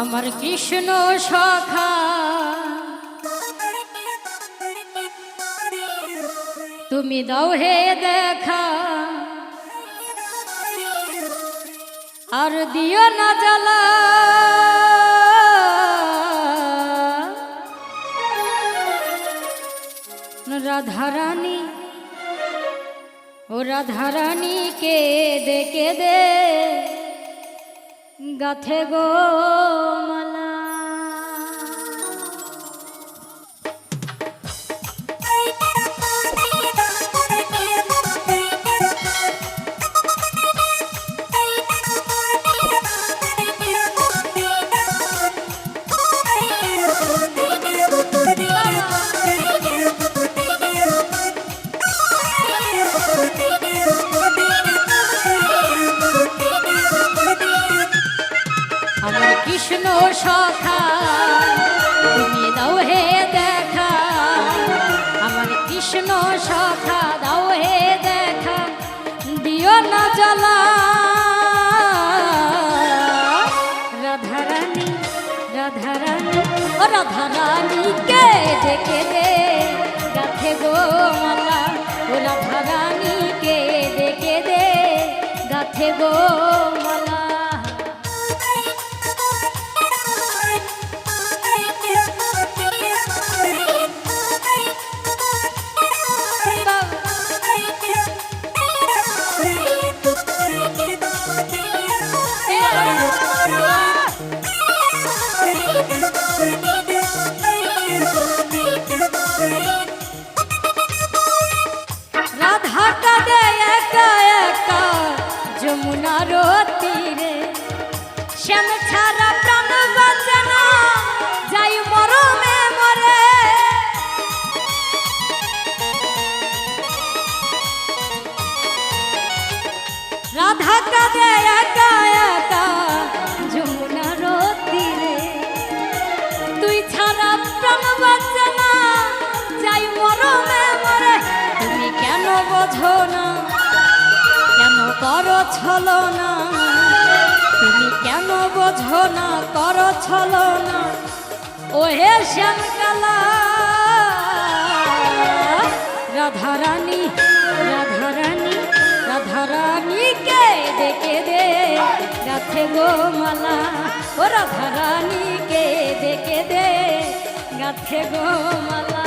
আমার কৃষ্ণ সখা। তুমি দাও হে দেখা। আর দিও না জ্বালা। রাধারানী, ও রাধারানী কে দে কে দে। গাথে গো মালা সখা, তুমি দাও হে দেখা, আমার কৃষ্ণ সখা, দাও হে দেখা, দিও না জ্বালা। রাধারানী রাধারানী, ও রাধারানী কে ডেকে দে, গাথে গো মালা। ও রাধারানী কে ডেকে দে, গাথে গো বোঝো না কেন করো ছলো না তুমি কেন বোঝো না করো ছলো না ও হে শ্যামকালা। রাধারানী রাধারানী রাধারানী কে দেখে দে। গাছে গো মালা ও রাধারানী কে দেখে দে। গাছে গো মালা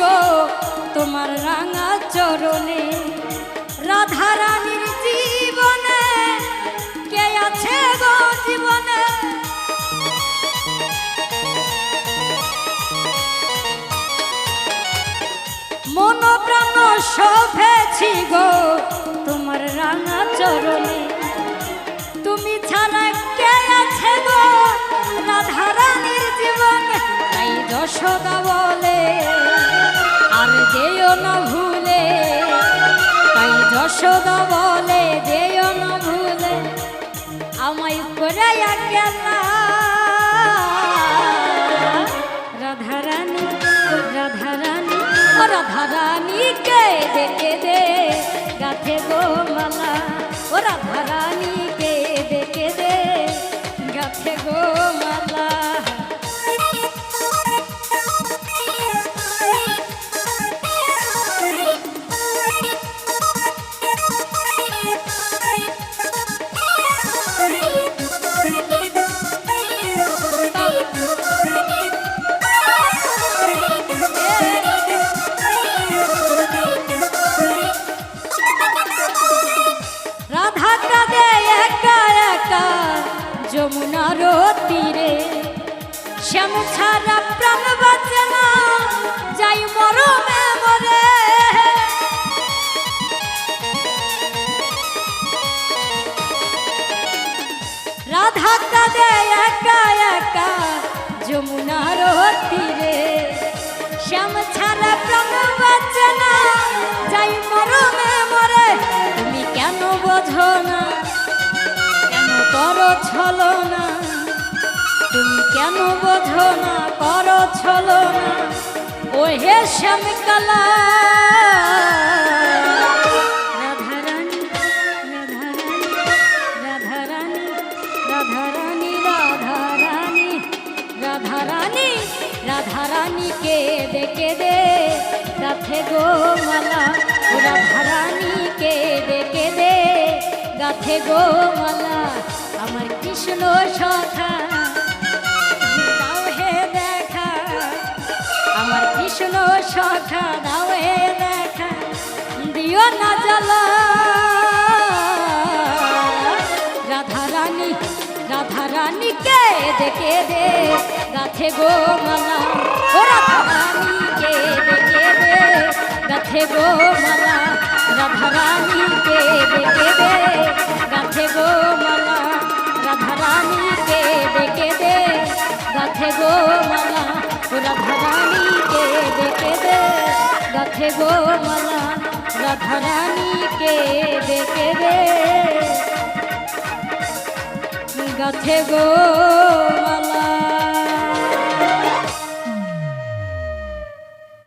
গো তোমার রাঙা চরণে। যশোদা বলে, যেও ভুলে আমায় করে গেলা। রাধারানী রাধারানী ও রাধারানী কে দেখে দে গাথে গো মালা ও রাধারানী কে দেখে দে গাথে গো মালা কান্দে একা একা যমুনার তীরে শ্যাম ছাড়া প্রাণ বাঁচে না, যাই মরমে মরে। রাধা একা একা শ্যাম ছাড়া প্রাণ বাঁচে না করো না। তুমি কেন বোঝো না? করো ছলো না। ও হে শ্যামকালা রাধারানী রাধারানী রাধারানী রাধারানী রাধারানী রাধারানীকে ডেকে দে ও রাধারানীকে ডেকে দে? গাথে গো মালা, আমার কৃষ্ণ সখা। দাও হে দেখা, আমার কৃষ্ণ সখা, দাও হে দেখা। দিও না জ্বালা। রাধা রানী, রাধা রানীকে দেখে দে, গাথে গো মালা। দেখে দে গো মালা। রাধা রানীকে দেখে গাথে গো মালা ও রাধা দেখে দে। গাথে গো মালা রাধারানীকে দেখে দে। গাথে গো মালা।